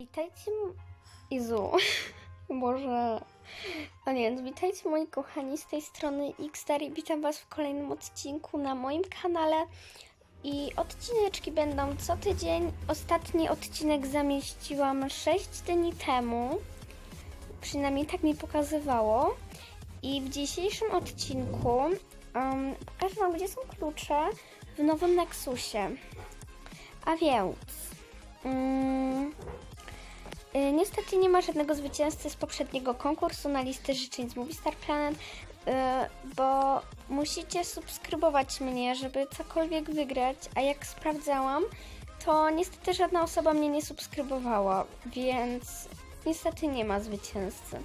Witajcie, Jezu, Boże, a nie, więc witajcie moi kochani z tej strony Xdar i witam was w kolejnym odcinku na moim kanale. I odcineczki będą co tydzień. Ostatni odcinek zamieściłam 6 dni temu, przynajmniej tak mi pokazywało. I w dzisiejszym odcinku um, pokażę wam, gdzie są klucze w nowym Nexusie. A więc... Y, Niestety nie ma żadnego zwycięzcy z poprzedniego konkursu na listę życzeń z Movie Planet, y, bo musicie subskrybować mnie, żeby cokolwiek wygrać, a jak sprawdzałam, to niestety żadna osoba mnie nie subskrybowała, więc niestety nie ma zwycięzcy.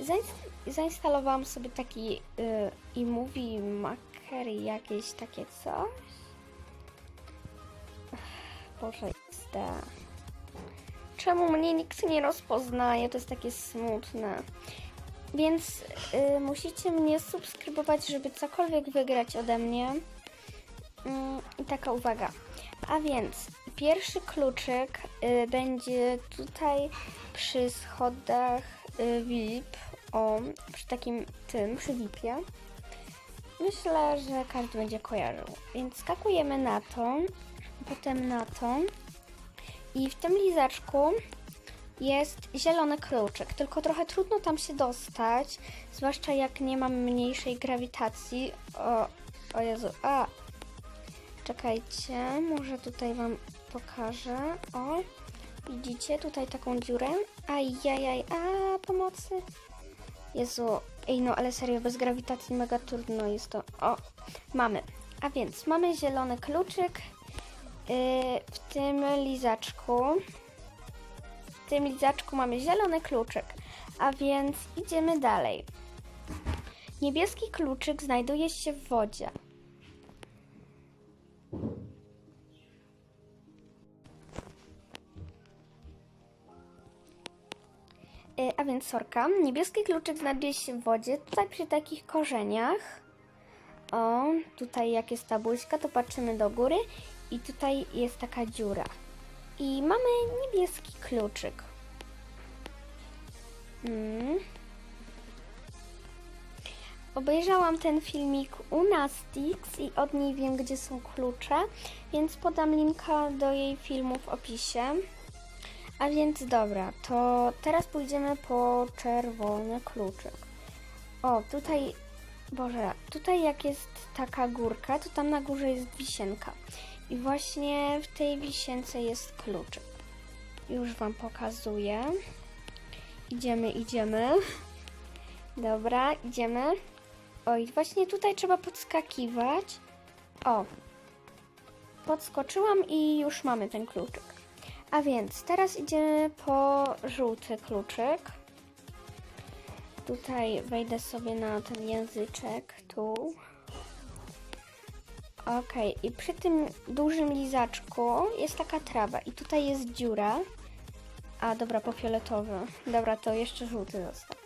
Zains- zainstalowałam sobie taki y, iMovie Maker, jakieś takie coś. Boże, jest Czemu mnie nikt nie rozpoznaje? To jest takie smutne. Więc y, musicie mnie subskrybować, żeby cokolwiek wygrać ode mnie. Mm, I taka uwaga. A więc pierwszy kluczyk y, będzie tutaj przy schodach y, VIP. O, przy takim tym, przy VIP-ie. Myślę, że każdy będzie kojarzył. Więc skakujemy na to, potem na to. I w tym lizaczku jest zielony kluczyk, tylko trochę trudno tam się dostać, zwłaszcza jak nie mam mniejszej grawitacji. O, o Jezu, a! Czekajcie, może tutaj Wam pokażę. O, widzicie tutaj taką dziurę? Ajajaj, a pomocy! Jezu, ej no, ale serio, bez grawitacji mega trudno jest to. O, mamy. A więc mamy zielony kluczyk, w tym lizaczku. W tym lizaczku mamy zielony kluczyk, a więc idziemy dalej. Niebieski kluczyk znajduje się w wodzie. Yy, a więc sorka. Niebieski kluczyk znajduje się w wodzie, tutaj przy takich korzeniach. O, tutaj jak jest ta buźka, to patrzymy do góry i tutaj jest taka dziura. I mamy niebieski kluczyk. Mm. Obejrzałam ten filmik u Nastix i od niej wiem, gdzie są klucze, więc podam linka do jej filmu w opisie. A więc dobra, to teraz pójdziemy po czerwony kluczyk. O, tutaj, Boże, tutaj jak jest taka górka, to tam na górze jest wisienka. I właśnie w tej wisience jest kluczyk. Już Wam pokazuję. Idziemy, idziemy. Dobra, idziemy. Oj, właśnie tutaj trzeba podskakiwać. O, podskoczyłam i już mamy ten kluczyk. A więc teraz idziemy po żółty kluczyk. Tutaj wejdę sobie na ten języczek, tu. Okej, i przy tym dużym lizaczku jest taka trawa i tutaj jest dziura. A, dobra, po fioletowy. Dobra, to jeszcze żółty został.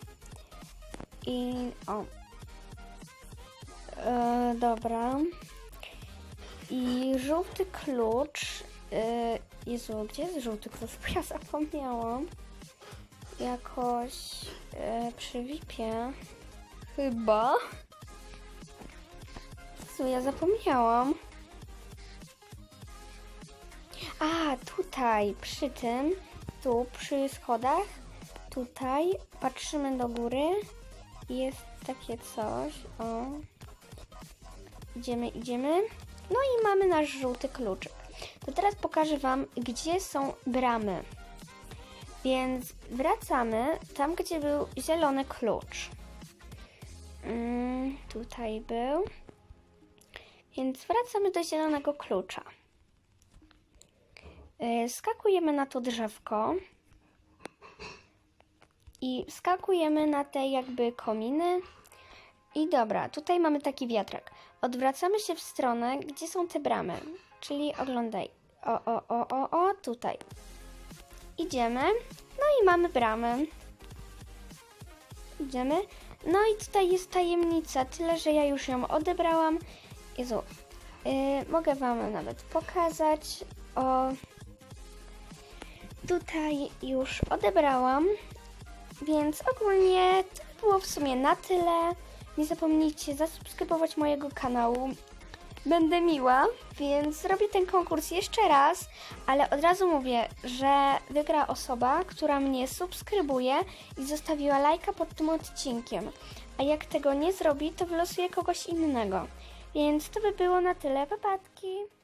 I, o. E, dobra. I żółty klucz. E, Jezu, gdzie jest żółty klucz? Bo ja zapomniałam. Jakoś e, przy VIP-ie. Chyba. Co ja zapomniałam? A, tutaj, przy tym, tu, przy schodach, tutaj, patrzymy do góry jest takie coś, o. Idziemy, idziemy. No i mamy nasz żółty kluczyk. To teraz pokażę Wam, gdzie są bramy. Więc wracamy tam, gdzie był zielony klucz. Mm, tutaj był. Więc wracamy do zielonego klucza. Yy, Skakujemy na to drzewko i skakujemy na te jakby kominy. I dobra, tutaj mamy taki wiatrak. Odwracamy się w stronę, gdzie są te bramy. Czyli oglądaj. O, o, o, o, o, tutaj. Idziemy. No i mamy bramę. Idziemy. No i tutaj jest tajemnica, tyle że ja już ją odebrałam. Jezu, yy, mogę Wam nawet pokazać. O, tutaj już odebrałam, więc ogólnie to by było w sumie na tyle. Nie zapomnijcie zasubskrybować mojego kanału. Będę miła, więc zrobię ten konkurs jeszcze raz, ale od razu mówię, że wygra osoba, która mnie subskrybuje i zostawiła lajka pod tym odcinkiem. A jak tego nie zrobi, to wylosuję kogoś innego. Więc to by było na tyle. Papatki!